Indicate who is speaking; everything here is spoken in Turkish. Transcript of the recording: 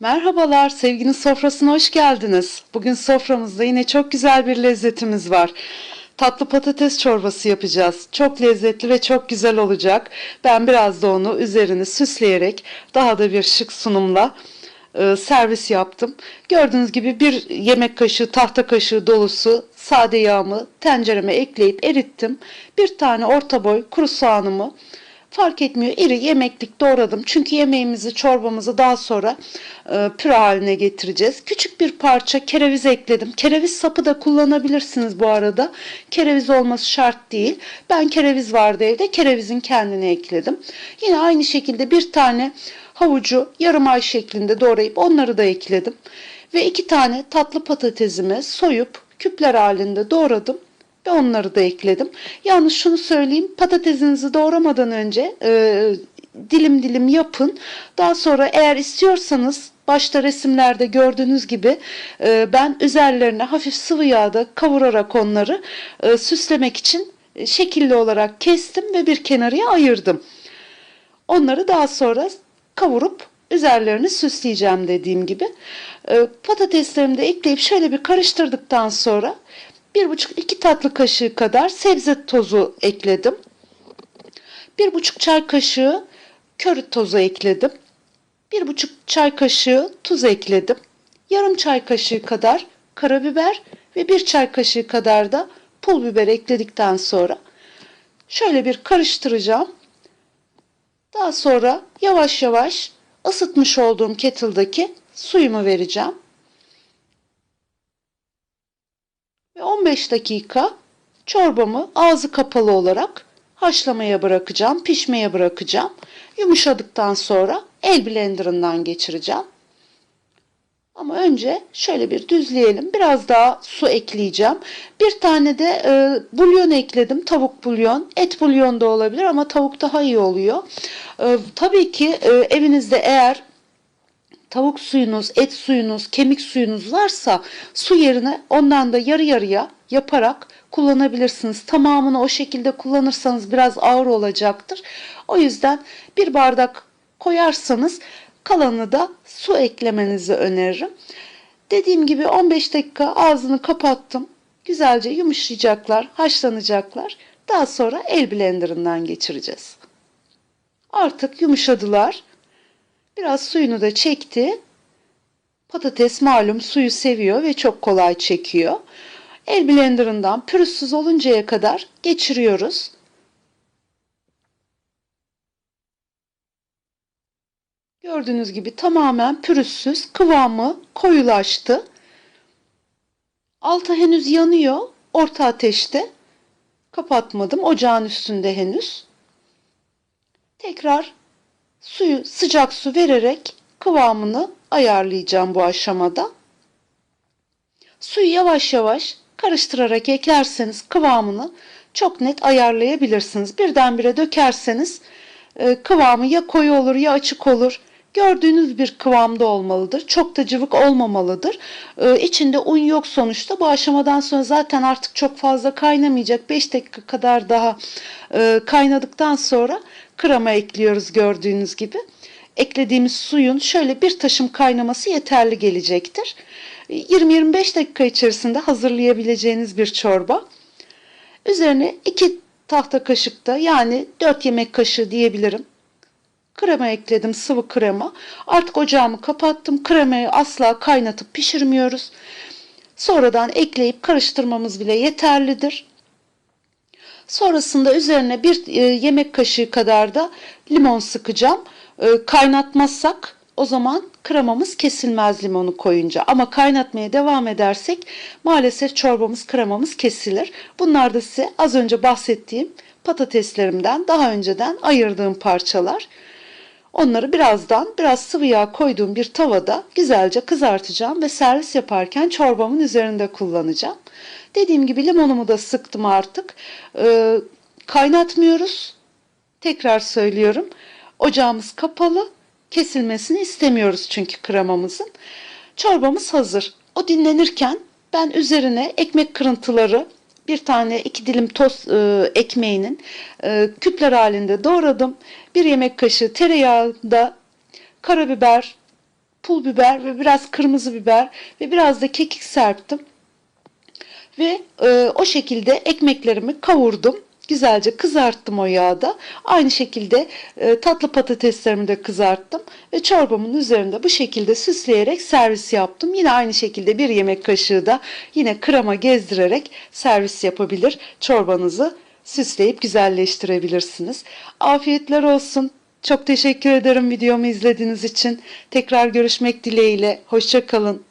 Speaker 1: Merhabalar, sevginin sofrasına hoş geldiniz. Bugün soframızda yine çok güzel bir lezzetimiz var. Tatlı patates çorbası yapacağız. Çok lezzetli ve çok güzel olacak. Ben biraz da onu üzerini süsleyerek daha da bir şık sunumla e, servis yaptım. Gördüğünüz gibi bir yemek kaşığı, tahta kaşığı dolusu sade yağımı tencereme ekleyip erittim. Bir tane orta boy kuru soğanımı Fark etmiyor iri yemeklik doğradım. Çünkü yemeğimizi çorbamızı daha sonra e, püre haline getireceğiz. Küçük bir parça kereviz ekledim. Kereviz sapı da kullanabilirsiniz bu arada. Kereviz olması şart değil. Ben kereviz vardı evde. Kerevizin kendini ekledim. Yine aynı şekilde bir tane havucu yarım ay şeklinde doğrayıp onları da ekledim. Ve iki tane tatlı patatesimi soyup küpler halinde doğradım ve onları da ekledim. Yalnız şunu söyleyeyim patatesinizi doğramadan önce e, dilim dilim yapın. Daha sonra eğer istiyorsanız başta resimlerde gördüğünüz gibi e, ben üzerlerine hafif sıvı yağda kavurarak onları e, süslemek için e, şekilli olarak kestim ve bir kenarıya ayırdım. Onları daha sonra kavurup üzerlerini süsleyeceğim dediğim gibi. E, patateslerimi de ekleyip şöyle bir karıştırdıktan sonra 1,5-2 tatlı kaşığı kadar sebze tozu ekledim. 1,5 çay kaşığı köri tozu ekledim. 1,5 çay kaşığı tuz ekledim. Yarım çay kaşığı kadar karabiber ve 1 çay kaşığı kadar da pul biber ekledikten sonra şöyle bir karıştıracağım. Daha sonra yavaş yavaş ısıtmış olduğum kettle'daki suyumu vereceğim. Ve 15 dakika çorbamı ağzı kapalı olarak haşlamaya bırakacağım, pişmeye bırakacağım. Yumuşadıktan sonra el blenderından geçireceğim. Ama önce şöyle bir düzleyelim. Biraz daha su ekleyeceğim. Bir tane de e, bulyon ekledim. Tavuk bulyon. Et bulyon da olabilir ama tavuk daha iyi oluyor. E, tabii ki e, evinizde eğer tavuk suyunuz, et suyunuz, kemik suyunuz varsa su yerine ondan da yarı yarıya yaparak kullanabilirsiniz. Tamamını o şekilde kullanırsanız biraz ağır olacaktır. O yüzden bir bardak koyarsanız kalanı da su eklemenizi öneririm. Dediğim gibi 15 dakika ağzını kapattım. Güzelce yumuşayacaklar, haşlanacaklar. Daha sonra el blenderından geçireceğiz. Artık yumuşadılar. Biraz suyunu da çekti. Patates malum suyu seviyor ve çok kolay çekiyor. El blenderından pürüzsüz oluncaya kadar geçiriyoruz. Gördüğünüz gibi tamamen pürüzsüz, kıvamı koyulaştı. Altı henüz yanıyor, orta ateşte. Kapatmadım, ocağın üstünde henüz. Tekrar suyu sıcak su vererek kıvamını ayarlayacağım bu aşamada. Suyu yavaş yavaş karıştırarak eklerseniz kıvamını çok net ayarlayabilirsiniz. Birdenbire dökerseniz e, kıvamı ya koyu olur ya açık olur. Gördüğünüz bir kıvamda olmalıdır. Çok da cıvık olmamalıdır. Ee, içinde un yok sonuçta. Bu aşamadan sonra zaten artık çok fazla kaynamayacak. 5 dakika kadar daha e, kaynadıktan sonra krema ekliyoruz gördüğünüz gibi. Eklediğimiz suyun şöyle bir taşım kaynaması yeterli gelecektir. 20-25 dakika içerisinde hazırlayabileceğiniz bir çorba. Üzerine 2 tahta kaşıkta yani 4 yemek kaşığı diyebilirim. Krema ekledim sıvı krema. Artık ocağımı kapattım. Kremayı asla kaynatıp pişirmiyoruz. Sonradan ekleyip karıştırmamız bile yeterlidir. Sonrasında üzerine bir e, yemek kaşığı kadar da limon sıkacağım. E, kaynatmazsak o zaman kremamız kesilmez limonu koyunca. Ama kaynatmaya devam edersek maalesef çorbamız kremamız kesilir. Bunlar da size az önce bahsettiğim patateslerimden daha önceden ayırdığım parçalar. Onları birazdan biraz sıvı yağ koyduğum bir tavada güzelce kızartacağım ve servis yaparken çorbamın üzerinde kullanacağım. Dediğim gibi limonumu da sıktım artık. Ee, kaynatmıyoruz. Tekrar söylüyorum. Ocağımız kapalı. Kesilmesini istemiyoruz çünkü kremamızın. Çorbamız hazır. O dinlenirken ben üzerine ekmek kırıntıları bir tane iki dilim toz e, ekmeğinin e, küpler halinde doğradım. Bir yemek kaşığı tereyağında karabiber, pul biber ve biraz kırmızı biber ve biraz da kekik serptim. Ve e, o şekilde ekmeklerimi kavurdum. Güzelce kızarttım o yağda. Aynı şekilde e, tatlı patateslerimi de kızarttım. Ve çorbamın üzerinde bu şekilde süsleyerek servis yaptım. Yine aynı şekilde bir yemek kaşığı da yine krema gezdirerek servis yapabilir. Çorbanızı süsleyip güzelleştirebilirsiniz. Afiyetler olsun. Çok teşekkür ederim videomu izlediğiniz için. Tekrar görüşmek dileğiyle. Hoşça kalın.